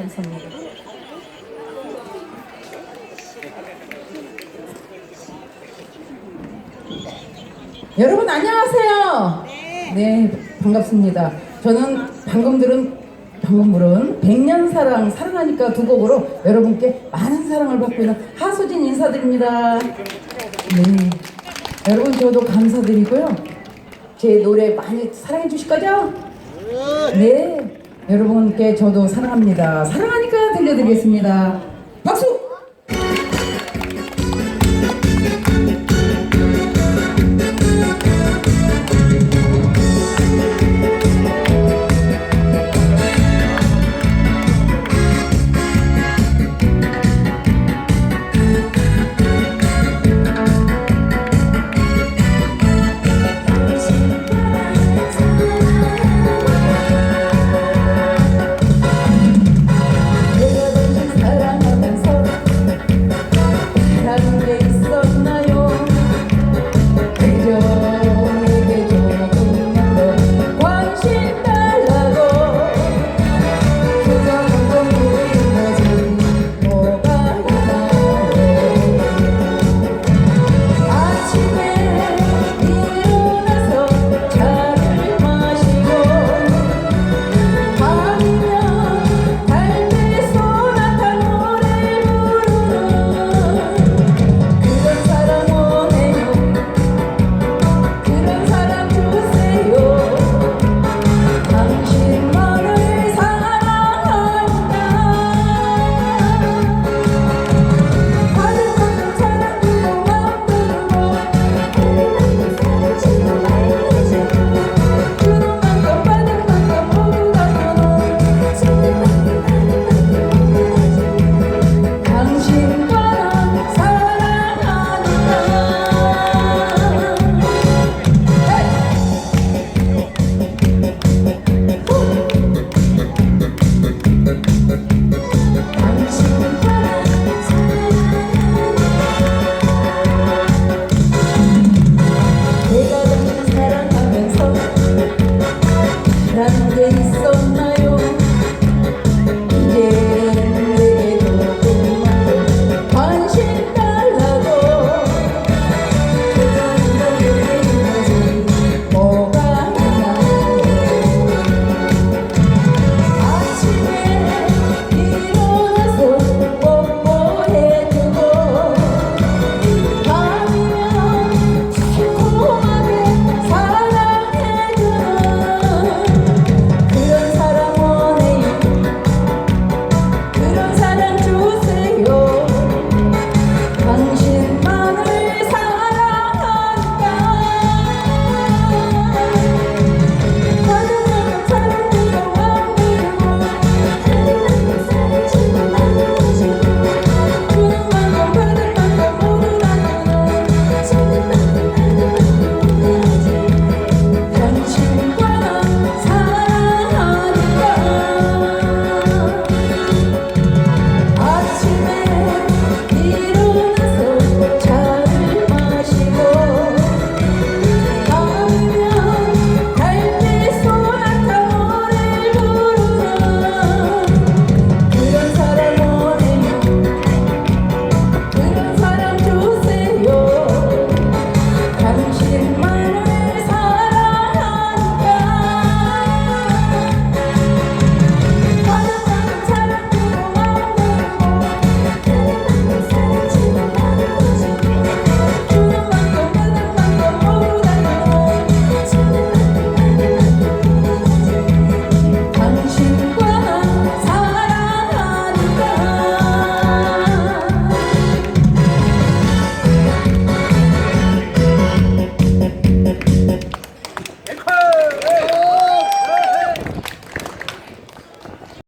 감사합니다. 여러분 안녕하세요. 네, 반갑습니다. 저는 방금 들은 방금 물은 백년사랑 사랑하니까 두 곡으로 여러분께 많은 사랑을 받고 있는 하수진 인사드립니다. 네, 여러분 저도 감사드리고요. 제 노래 많이 사랑해 주실 거죠? 네. 여러분께 저도 사랑합니다. 사랑하니까 들려드리겠습니다. 박수!